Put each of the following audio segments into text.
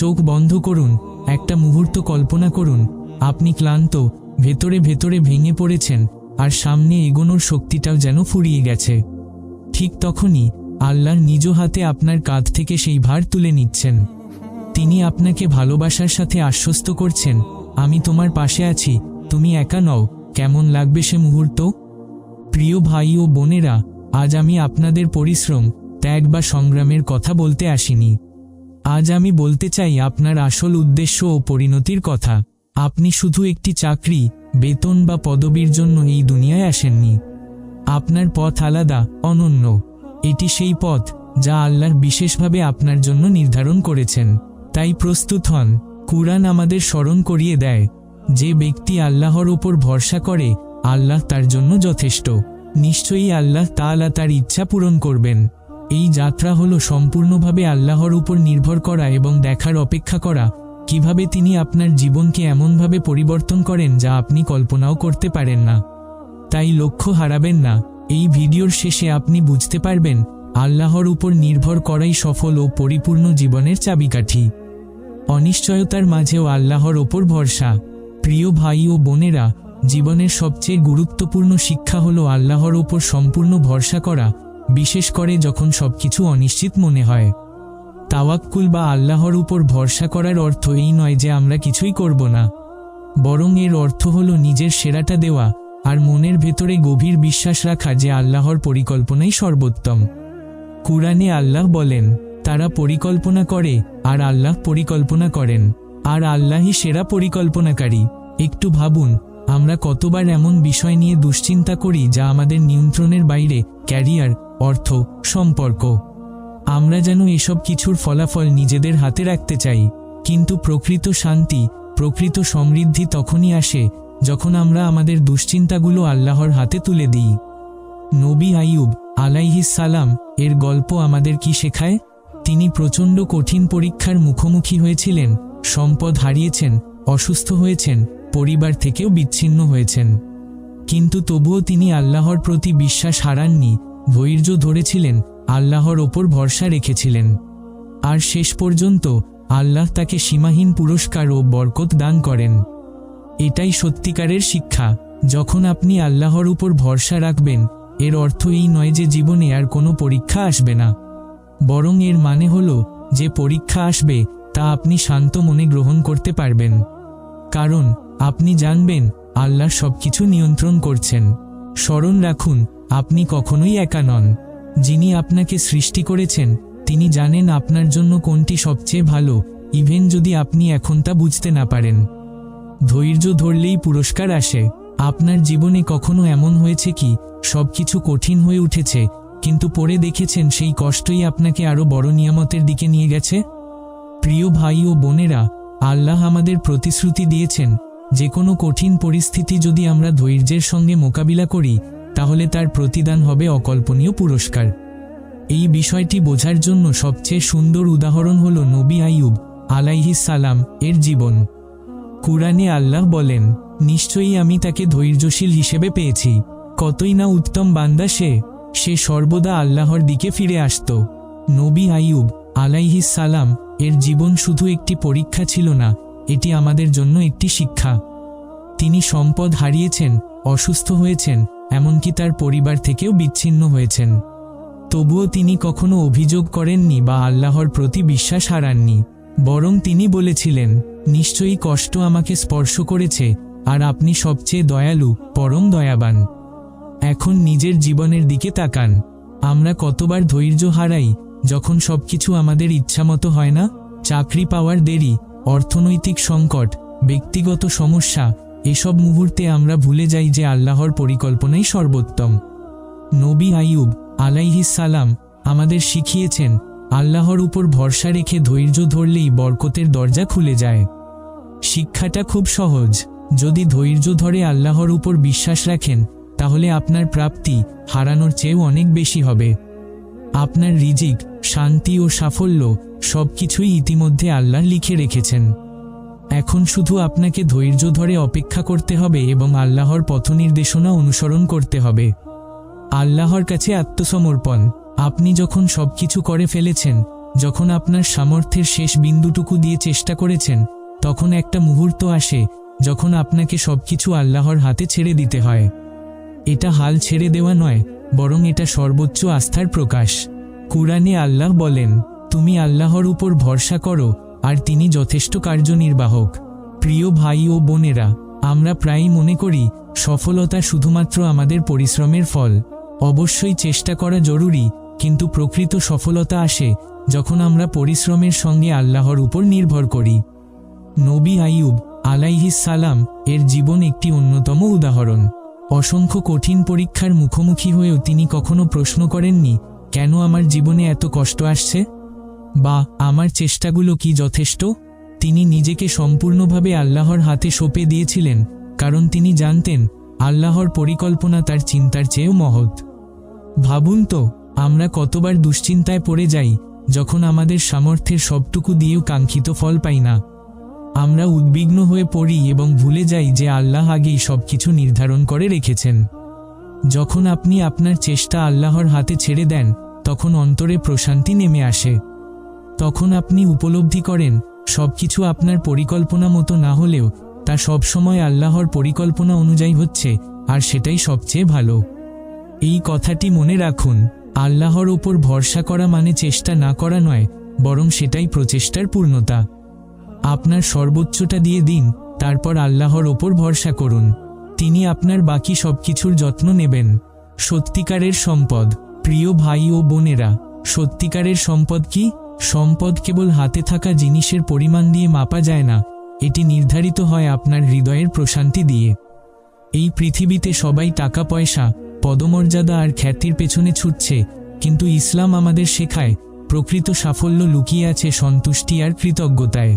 চোখ বন্ধ করুন, একটা মুহূর্ত কল্পনা করুন, আপনি ক্লান্ত, ভেতরে ভেতরে ভেঙে পড়েছেন, আর সামনে এগোনোর শক্তিটাও যেন ফুরিয়ে গেছে। ঠিক তখনই আল্লাহর নিজ হাতে আপনার কাঁধ থেকে সেই ভার তুলে নিচ্ছেন। তিনি আপনাকে ভালোবাসার সাথে আশ্বস্ত করছেন, আমি তোমার পাশে আছি, তুমি একা নও, কেমন লাগবে সে মুহূর্ত? প্রিয় ভাই ও বোনেরা, আজ আমি আপনাদের পরিশ্রম, ত্যাগ বা সংগ্রামের কথা বলতে আসিনি। আজ আমি বলতে চাই আপনার আসল উদ্দেশ্য ও পরিণতির কথা। আপনি শুধু একটি চাকরি, বেতন বা পদবীর জন্য এই দুনিয়ায় আসেননি। আপনার পথ আলাদা, অনন্য। এটি সেই পথ যা আল্লাহর বিশেষভাবে আপনার জন্য নির্ধারণ করেছেন। তাই প্রস্তুত হন, কুরআন আমাদের স্মরণ করিয়ে দেয়, যে ব্যক্তি আল্লাহর ওপর ভরসা করে, আল্লাহ তার জন্য যথেষ্ট। নিশ্চয়ই আল্লাহ তা তাআলা তার ইচ্ছা পূরণ করবেন। এই যাত্রা হলো সম্পূর্ণভাবে আল্লাহর উপর নির্ভর করা এবং দেখার অপেক্ষা করা। কীভাবে তিনি আপনার জীবনকে এমনভাবে পরিবর্তন করেন যা আপনি কল্পনাও করতে পারেন না। তাই লক্ষ্য হারাবেন না। এই ভিডিওর শেষে আপনি বুঝতে পারবেন, আল্লাহর উপর নির্ভর করাই সফল ও পরিপূর্ণ জীবনের চাবিকাঠি। অনিশ্চয়তার মাঝেও আল্লাহর ওপর ভরসা। প্রিয় ভাই ও বোনেরা, জীবনের সবচেয়ে গুরুত্বপূর্ণ শিক্ষা হলো আল্লাহর ওপর সম্পূর্ণ ভরসা করা। বিশেষ করে যখন সবকিছু অনিশ্চিত মনে হয়। তাওয়াক্কুল বা আল্লাহর উপর ভরসা করার অর্থ এই নয় যে আমরা কিছুই করব না। বরং এর অর্থ হল নিজের সেরাটা দেওয়া আর মনের ভেতরে গভীর বিশ্বাস রাখা যে আল্লাহর পরিকল্পনাই সর্বোত্তম। কুরআনে আল্লাহ বলেন, তারা পরিকল্পনা করে আর আল্লাহ পরিকল্পনা করেন। আর আল্লাহই সেরা পরিকল্পনাকারী। একটু ভাবুন, আমরা কতবার এমন বিষয় নিয়ে দুশ্চিন্তা করি যা আমাদের নিয়ন্ত্রণের বাইরে, ক্যারিয়ার অর্থ, সম্পর্ক। আমরা যেন এসব কিছুর ফলাফল নিজেদের হাতে রাখতে চাই। কিন্তু প্রকৃত শান্তি, প্রকৃত সমৃদ্ধি তখনই আসে যখন আমরা আমাদের দুশ্চিন্তাগুলো আল্লাহর হাতে তুলে দিই। নবী আইয়ুব আলাইহিস সালাম এর গল্প আমাদের কি শেখায়? তিনি প্রচণ্ড কঠিন পরীক্ষার মুখোমুখি হয়েছিলেন, সম্পদ হারিয়েছেন, অসুস্থ হয়েছেন, পরিবার থেকেও বিচ্ছিন্ন হয়েছেন। কিন্তু তবুও তিনি আল্লাহর প্রতি বিশ্বাস হারাননি ধৈর্য ধরেছিলেন, আল্লাহর ওপর ভরসা রেখেছিলেন। আর শেষ পর্যন্ত আল্লাহ তাকে সীমাহীন পুরস্কার ও বরকত দান করেন। এটাই সত্যিকারের শিক্ষা, যখন আপনি আল্লাহর উপর ভরসা রাখবেন, এর অর্থ এই নয় যে জীবনে আর কোনো পরীক্ষা আসবে না। বরং এর মানে হল, যে পরীক্ষা আসবে, তা আপনি শান্ত মনে গ্রহণ করতে পারবেন। কারণ, আপনি জানবেন, আল্লাহ সবকিছু নিয়ন্ত্রণ করছেন। স্মরণ রাখুন আপনি কখনোই একা নন। যিনি আপনাকে সৃষ্টি করেছেন, তিনি জানেন আপনার জন্য কোনটি সবচেয়ে ভালো, ইভেন যদি আপনি এখন তা বুঝতে না পারেন। ধৈর্য ধরলেই পুরস্কার আসে। আপনার জীবনে কখনো এমন হয়েছে কি? সবকিছু কঠিন হয়ে উঠেছে, কিন্তু পরে দেখেছেন সেই কষ্টই আপনাকে আরও বড় নিয়ামতের দিকে নিয়ে গেছে? প্রিয় ভাই ও বোনেরা, আল্লাহ আমাদের প্রতিশ্রুতি দিয়েছেন, যে কোনো কঠিন পরিস্থিতি যদি আমরা ধৈর্যের সঙ্গে মোকাবিলা করি তাহলে তার প্রতিদান হবে অকল্পনীয় পুরস্কার। এই বিষয়টি বোঝার জন্য সবচেয়ে সুন্দর উদাহরণ হল নবী আইয়ুব সালাম এর জীবন। কুরআনে আল্লাহ বলেন, নিশ্চয়ই আমি তাকে ধৈর্যশীল হিসেবে পেয়েছি। কতই না উত্তম বান্দা সে সে সর্বদা আল্লাহর দিকে ফিরে আসত। নবী আইয়ুব সালাম এর জীবন শুধু একটি পরীক্ষা ছিল না, এটি আমাদের জন্য একটি শিক্ষা। তিনি সম্পদ হারিয়েছেন, অসুস্থ হয়েছেন এমনকি তার পরিবার থেকেও বিচ্ছিন্ন হয়েছেন। তবুও তিনি কখনো অভিযোগ করেননি বা আল্লাহর প্রতি বিশ্বাস হারাননি। বরং তিনি বলেছিলেন, নিশ্চয়ই কষ্ট আমাকে স্পর্শ করেছে, আর আপনি সবচেয়ে দয়ালু, পরম দয়াবান। এখন নিজের জীবনের দিকে তাকান। আমরা কতবার ধৈর্য হারাই, যখন সবকিছু আমাদের ইচ্ছামতো হয় না? চাকরি পাওয়ার দেরি, অর্থনৈতিক সংকট, ব্যক্তিগত সমস্যা এসব মুহূর্তে আমরা ভুলে যাই যে আল্লাহর পরিকল্পনাই সর্বোত্তম। নবী আইয়ুব সালাম আমাদের শিখিয়েছেন, আল্লাহর উপর ভরসা রেখে ধৈর্য ধরলেই বরকতের দরজা খুলে যায়। শিক্ষাটা খুব সহজ। যদি ধৈর্য ধরে আল্লাহর উপর বিশ্বাস রাখেন, তাহলে আপনার প্রাপ্তি হারানোর চেয়েও অনেক বেশি হবে। আপনার রিজিক, শান্তি ও সাফল্য সবকিছুই ইতিমধ্যে আল্লাহ লিখে রেখেছেন। এখন শুধু আপনাকে ধৈর্য ধরে অপেক্ষা করতে হবে এবং আল্লাহর পথনির্দেশনা অনুসরণ করতে হবে। আল্লাহর কাছে আত্মসমর্পণ। আপনি যখন সবকিছু করে ফেলেছেন, যখন আপনার সামর্থ্যের শেষ বিন্দুটুকু দিয়ে চেষ্টা করেছেন, তখন একটা মুহূর্ত আসে, যখন আপনাকে সবকিছু আল্লাহর হাতে ছেড়ে দিতে হয়। এটা হাল ছেড়ে দেওয়া নয়, বরং এটা সর্বোচ্চ আস্থার প্রকাশ। কুরআনে আল্লাহ বলেন, তুমি আল্লাহর উপর ভরসা করো আর তিনি যথেষ্ট কার্যনির্বাহক। প্রিয় ভাই ও বোনেরা, আমরা প্রায়ই মনে করি, সফলতা শুধুমাত্র আমাদের পরিশ্রমের ফল। অবশ্যই চেষ্টা করা জরুরি, কিন্তু প্রকৃত সফলতা আসে যখন আমরা পরিশ্রমের সঙ্গে আল্লাহর উপর নির্ভর করি। নবী আইয়ুব সালাম এর জীবন একটি অন্যতম উদাহরণ। অসংখ্য কঠিন পরীক্ষার মুখোমুখি হয়েও তিনি কখনো প্রশ্ন করেননি, কেন আমার জীবনে এত কষ্ট আসছে? বা আমার চেষ্টাগুলো কি যথেষ্ট? তিনি নিজেকে সম্পূর্ণভাবে আল্লাহর হাতে সঁপে দিয়েছিলেন, কারণ তিনি জানতেন, আল্লাহর পরিকল্পনা তার চিন্তার চেয়েও মহৎ। ভাবুন তো, আমরা কতবার দুশ্চিন্তায় পড়ে যাই, যখন আমাদের সামর্থ্যের সবটুকু দিয়েও কাঙ্ক্ষিত ফল পাই না। আমরা উদ্বিগ্ন হয়ে পড়ি এবং ভুলে যাই যে আল্লাহ আগেই সবকিছু নির্ধারণ করে রেখেছেন। যখন আপনি আপনার চেষ্টা আল্লাহর হাতে ছেড়ে দেন, তখন অন্তরে প্রশান্তি নেমে আসে। তখন আপনি উপলব্ধি করেন, সবকিছু আপনার পরিকল্পনা মতো না হলেও, তা সবসময় আল্লাহর পরিকল্পনা অনুযায়ী হচ্ছে, আর সেটাই সবচেয়ে ভালো। এই কথাটি মনে রাখুন, আল্লাহর ওপর ভরসা করা মানে চেষ্টা না করা নয়, বরং সেটাই প্রচেষ্টার পূর্ণতা। আপনার সর্বোচ্চটা দিয়ে দিন, তারপর আল্লাহর ওপর ভরসা করুন। তিনি আপনার বাকি সবকিছুর যত্ন নেবেন। সত্যিকারের সম্পদ, প্রিয় ভাই ও বোনেরা, সত্যিকারের সম্পদ কি? সম্পদ কেবল হাতে থাকা জিনিসের পরিমাণ দিয়ে মাপা যায় না, এটি নির্ধারিত হয় আপনার হৃদয়ের প্রশান্তি দিয়ে। এই পৃথিবীতে সবাই টাকা, পয়সা, পদমর্যাদা আর খ্যাতির পেছনে ছুটছে, কিন্তু ইসলাম আমাদের শেখায়, প্রকৃত সাফল্য লুকিয়ে আছে সন্তুষ্টি আর কৃতজ্ঞতায়।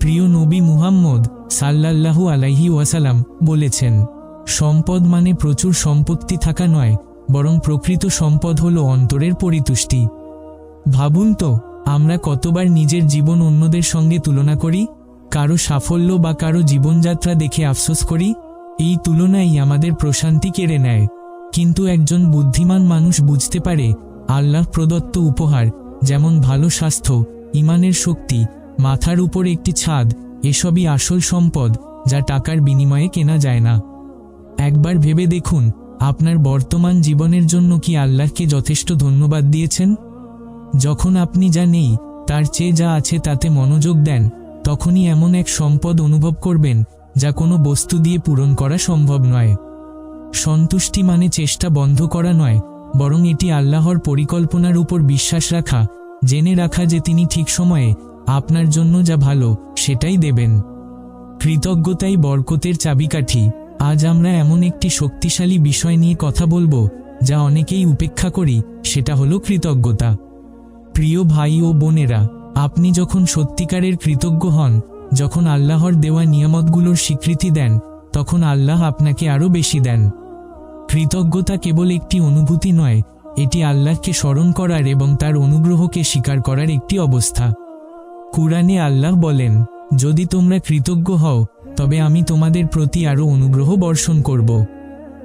প্রিয় নবী মুহাম্মদ সাল্লাল্লাহু আলাইহি ওয়াসালাম বলেছেন, সম্পদ মানে প্রচুর সম্পত্তি থাকা নয়, বরং প্রকৃত সম্পদ হল অন্তরের পরিতুষ্টি। ভাবুন তো আমরা কতবার নিজের জীবন অন্যদের সঙ্গে তুলনা করি, কারও সাফল্য বা কারও জীবনযাত্রা দেখে আফসোস করি, এই তুলনাই আমাদের প্রশান্তি কেড়ে নেয়। কিন্তু একজন বুদ্ধিমান মানুষ বুঝতে পারে, আল্লাহ প্রদত্ত উপহার, যেমন ভালো স্বাস্থ্য, ইমানের শক্তি, মাথার উপর একটি ছাদ, এসবই আসল সম্পদ, যা টাকার বিনিময়ে কেনা যায় না। একবার ভেবে দেখুন, আপনার বর্তমান জীবনের জন্য কি আল্লাহকে যথেষ্ট ধন্যবাদ দিয়েছেন? যখন আপনি যা নেই, তার চেয়ে যা আছে তাতে মনোযোগ দেন, তখনই এমন এক সম্পদ অনুভব করবেন, যা কোনো বস্তু দিয়ে পূরণ করা সম্ভব নয়। সন্তুষ্টি মানে চেষ্টা বন্ধ করা নয়, বরং এটি আল্লাহর পরিকল্পনার উপর বিশ্বাস রাখা, জেনে রাখা যে তিনি ঠিক সময়ে আপনার জন্য যা ভালো, সেটাই দেবেন। কৃতজ্ঞতাই বরকতের চাবিকাঠি। আজ আমরা এমন একটি শক্তিশালী বিষয় নিয়ে কথা বলব, যা অনেকেই উপেক্ষা করি, সেটা হলো কৃতজ্ঞতা। প্রিয় ভাই ও বোনেরা, আপনি যখন সত্যিকারের কৃতজ্ঞ হন, যখন আল্লাহর দেওয়া নিয়ামতগুলোর স্বীকৃতি দেন, তখন আল্লাহ আপনাকে আরও বেশি দেন। কৃতজ্ঞতা কেবল একটি অনুভূতি নয়, এটি আল্লাহকে স্মরণ করার এবং তার অনুগ্রহকে স্বীকার করার একটি অবস্থা। কুরআনে আল্লাহ বলেন, যদি তোমরা কৃতজ্ঞ হও, তবে আমি তোমাদের প্রতি আরও অনুগ্রহ বর্ষণ করব।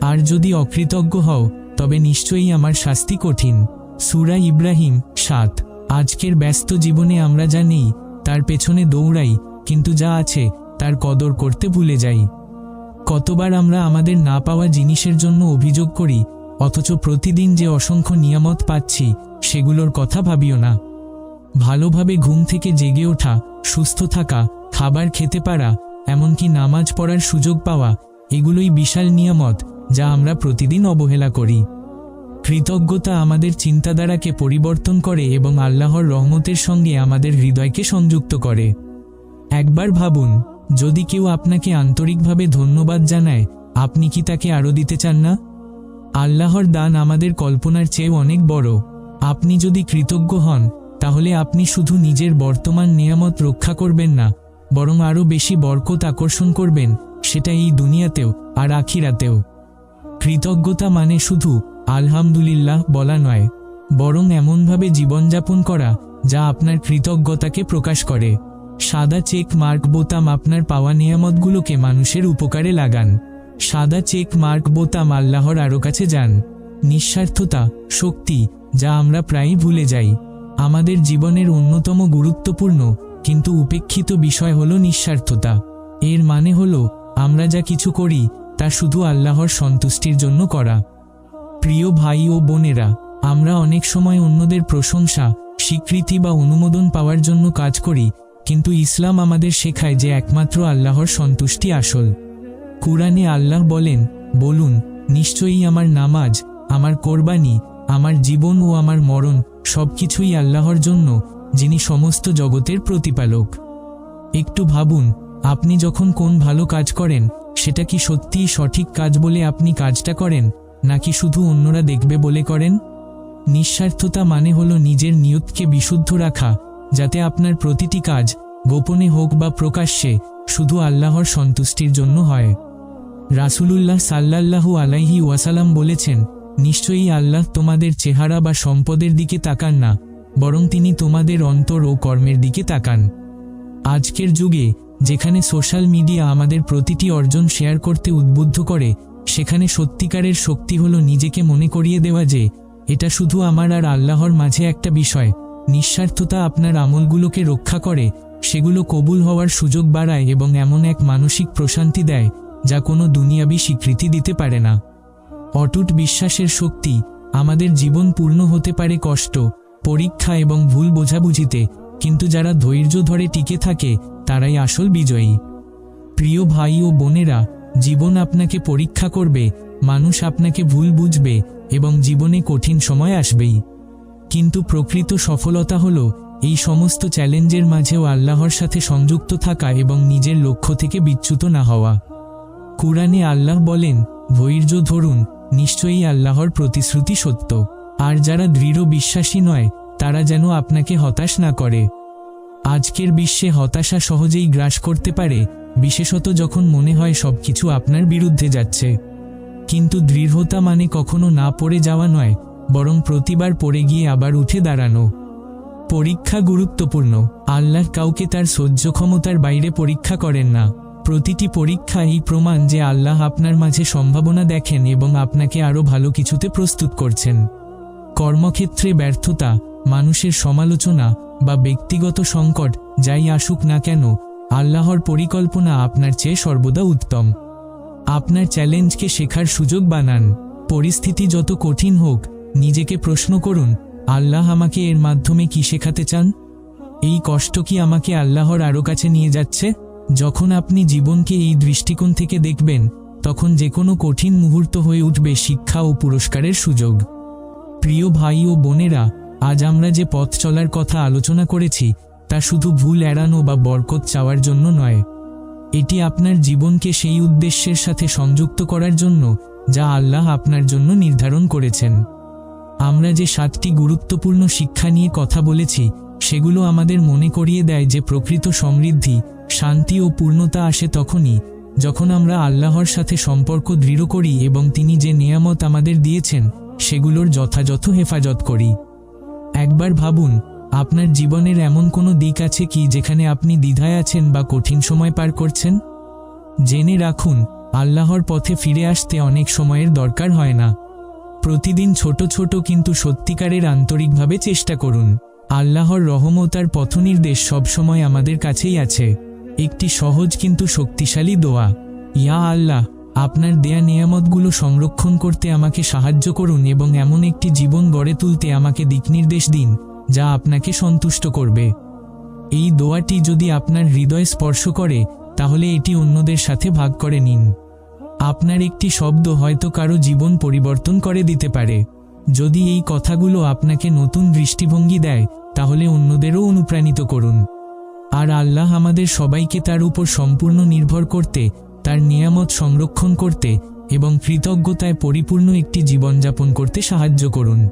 আর যদি অকৃতজ্ঞ হও, তবে নিশ্চয়ই আমার শাস্তি কঠিন। সুরা ইব্রাহিম সাত। আজকের ব্যস্ত জীবনে আমরা যা নেই, তার পেছনে দৌড়াই, কিন্তু যা আছে, তার কদর করতে ভুলে যাই। কতবার আমরা আমাদের না পাওয়া জিনিসের জন্য অভিযোগ করি, অথচ প্রতিদিন যে অসংখ্য নিয়ামত পাচ্ছি, সেগুলোর কথা ভাবিও না। ভালোভাবে ঘুম থেকে জেগে ওঠা, সুস্থ থাকা, খাবার খেতে পারা, এমনকি নামাজ পড়ার সুযোগ পাওয়া, এগুলোই বিশাল নিয়ামত, যা আমরা প্রতিদিন অবহেলা করি। কৃতজ্ঞতা আমাদের চিন্তাধারাকে পরিবর্তন করে এবং আল্লাহর রহমতের সঙ্গে আমাদের হৃদয়কে সংযুক্ত করে। একবার ভাবুন, যদি কেউ আপনাকে আন্তরিকভাবে ধন্যবাদ জানায়, আপনি কি তাকে আরও দিতে চান না? আল্লাহর দান আমাদের কল্পনার চেয়েও অনেক বড়। আপনি যদি কৃতজ্ঞ হন, তাহলে আপনি শুধু নিজের বর্তমান নিয়ামত রক্ষা করবেন না, বরং আরও বেশি বরকত আকর্ষণ করবেন, সেটা এই দুনিয়াতেও আর আখিরাতেও। কৃতজ্ঞতা মানে শুধু আলহামদুলিল্লাহ বলা নয়, বরং এমনভাবে জীবনযাপন করা যা আপনার কৃতজ্ঞতাকে প্রকাশ করে। সাদা চেক মার্ক বোতাম আপনার পাওয়া নিয়ামতগুলোকে মানুষের উপকারে লাগান। সাদা চেক মার্ক বোতাম আল্লাহর আরও কাছে যান। নিঃস্বার্থতা, শক্তি, যা আমরা প্রায়ই ভুলে যাই। আমাদের জীবনের অন্যতম গুরুত্বপূর্ণ, কিন্তু উপেক্ষিত বিষয় হল নিঃস্বার্থতা। এর মানে হল, আমরা যা কিছু করি, তা শুধু আল্লাহর সন্তুষ্টির জন্য করা। প্রিয় ভাই ও বোনেরা, আমরা অনেক সময় অন্যদের প্রশংসা, স্বীকৃতি বা অনুমোদন পাওয়ার জন্য কাজ করি, কিন্তু ইসলাম আমাদের শেখায় যে একমাত্র আল্লাহর সন্তুষ্টি আসল। কুরআনে আল্লাহ বলেন, বলুন, নিশ্চয়ই আমার নামাজ, আমার কোরবানি, আমার জীবন ও আমার মরণ সবকিছুই আল্লাহর জন্য, যিনি সমস্ত জগতের প্রতিপালক। একটু ভাবুন, আপনি যখন কোন ভালো কাজ করেন, সেটা কি সত্যিই সঠিক কাজ বলে আপনি কাজটা করেন? নাকি শুধু অন্যরা দেখবে বলে করেন? নিঃস্বার্থতা মানে হল নিজের নিয়তকে বিশুদ্ধ রাখা, যাতে আপনার প্রতিটি কাজ, গোপনে হোক বা প্রকাশ্যে, শুধু আল্লাহর সন্তুষ্টির জন্য হয়। রাসূলুল্লাহ সাল্লাল্লাহু আলাইহি ওয়াসালাম বলেছেন, নিশ্চয়ই আল্লাহ তোমাদের চেহারা বা সম্পদের দিকে তাকান না, বরং তিনি তোমাদের অন্তর ও কর্মের দিকে তাকান। আজকের যুগে, যেখানে সোশ্যাল মিডিয়া আমাদের প্রতিটি অর্জন শেয়ার করতে উদ্বুদ্ধ করে সেখানে সত্যিকারের শক্তি হলো নিজেকে মনে করিয়ে দেওয়া যে, এটা শুধু আমার আর আল্লাহর মাঝে একটা বিষয়। নিঃস্বার্থতা আপনার আমলগুলোকে রক্ষা করে, সেগুলো কবুল হওয়ার সুযোগ বাড়ায় এবং এমন এক মানসিক প্রশান্তি দেয়, যা কোনো দুনিয়াবি স্বীকৃতি দিতে পারে না। অটুট বিশ্বাসের শক্তি, আমাদের জীবন পূর্ণ হতে পারে কষ্ট, পরীক্ষা এবং ভুল বোঝাবুঝিতে, কিন্তু যারা ধৈর্য ধরে টিকে থাকে, তারাই আসল বিজয়ী। প্রিয় ভাই ও বোনেরা জীবন আপনাকে পরীক্ষা করবে, মানুষ আপনাকে ভুল বুঝবে এবং জীবনে কঠিন সময় আসবেই। কিন্তু প্রকৃত সফলতা হল এই সমস্ত চ্যালেঞ্জের মাঝেও আল্লাহর সাথে সংযুক্ত থাকা এবং নিজের লক্ষ্য থেকে বিচ্যুত না হওয়া। কুরআনে আল্লাহ বলেন, ধৈর্য ধরুন, নিশ্চয়ই আল্লাহর প্রতিশ্রুতি সত্য। আর যারা দৃঢ় বিশ্বাসী নয়, তারা যেন আপনাকে হতাশ না করে। আজকের বিশ্বে হতাশা সহজেই গ্রাস করতে পারে বিশেষত যখন মনে হয় সবকিছু আপনার বিরুদ্ধে যাচ্ছে। কিন্তু দৃঢ়তা মানে কখনো না পড়ে যাওয়া নয়, বরং প্রতিবার পড়ে গিয়ে আবার উঠে দাঁড়ানো। পরীক্ষা গুরুত্বপূর্ণ, আল্লাহ কাউকে তার সহ্য ক্ষমতার বাইরে পরীক্ষা করেন না। প্রতিটি পরীক্ষা এই প্রমাণ যে আল্লাহ আপনার মাঝে সম্ভাবনা দেখেন এবং আপনাকে আরও ভালো কিছুতে প্রস্তুত করছেন। কর্মক্ষেত্রে ব্যর্থতা, মানুষের সমালোচনা বা ব্যক্তিগত সংকট, যাই আসুক না কেন আল্লাহর পরিকল্পনা আপনার চেয়ে সর্বদা উত্তম। আপনার চ্যালেঞ্জকে শেখার সুযোগ বানান। পরিস্থিতি যত কঠিন হোক, নিজেকে প্রশ্ন করুন, আল্লাহ আমাকে এর মাধ্যমে কি শেখাতে চান? এই কষ্ট কি আমাকে আল্লাহর আরও কাছে নিয়ে যাচ্ছে? যখন আপনি জীবনকে এই দৃষ্টিকোণ থেকে দেখবেন, তখন যে কোনো কঠিন মুহূর্ত হয়ে উঠবে শিক্ষা ও পুরস্কারের সুযোগ। প্রিয় ভাই ও বোনেরা, আজ আমরা যে পথ চলার কথা আলোচনা করেছি তা শুধু ভুল এড়ানো বা বরকত চাওয়ার জন্য নয়। এটি আপনার জীবনকে সেই উদ্দেশ্যের সাথে সংযুক্ত করার জন্য, যা আল্লাহ আপনার জন্য নির্ধারণ করেছেন। আমরা যে সাতটি গুরুত্বপূর্ণ শিক্ষা নিয়ে কথা বলেছি, সেগুলো আমাদের মনে করিয়ে দেয় যে প্রকৃত সমৃদ্ধি, শান্তি ও পূর্ণতা আসে তখনই, যখন আমরা আল্লাহর সাথে সম্পর্ক দৃঢ় করি এবং তিনি যে নিয়ামত আমাদের দিয়েছেন, সেগুলোর যথাযথ হেফাজত করি। একবার ভাবুন আপনার জীবনের এমন কোনো দিক আছে কি যেখানে আপনি দ্বিধায় আছেন বা কঠিন সময় পার করছেন? জেনে রাখুন, আল্লাহর পথে ফিরে আসতে অনেক সময়ের দরকার হয় না। প্রতিদিন ছোট ছোট কিন্তু সত্যিকারের আন্তরিকভাবে চেষ্টা করুন। আল্লাহর রহমতার পথনির্দেশ সবসময় আমাদের কাছেই আছে। একটি সহজ কিন্তু শক্তিশালী দোয়া। ইয়া আল্লাহ, আপনার দেয়া নিয়ামতগুলো সংরক্ষণ করতে আমাকে সাহায্য করুন এবং এমন একটি জীবন গড়ে তুলতে আমাকে দিকনির্দেশ দিন। যা আপনাকে সন্তুষ্ট করবে। এই দোয়াটি যদি আপনার হৃদয় স্পর্শ করে, তাহলে এটি অন্যদের সাথে ভাগ করে নিন। আপনার একটি শব্দ হয়তো কারও জীবন পরিবর্তন করে দিতে পারে। যদি এই কথাগুলো আপনাকে নতুন দৃষ্টিভঙ্গি দেয়, তাহলে অন্যদেরও অনুপ্রাণিত করুন। আর আল্লাহ আমাদের সবাইকে তার উপর সম্পূর্ণ নির্ভর করতে, তার নিয়ামত সংরক্ষণ করতে এবং কৃতজ্ঞতায় পরিপূর্ণ একটি জীবনযাপন করতে সাহায্য করুন।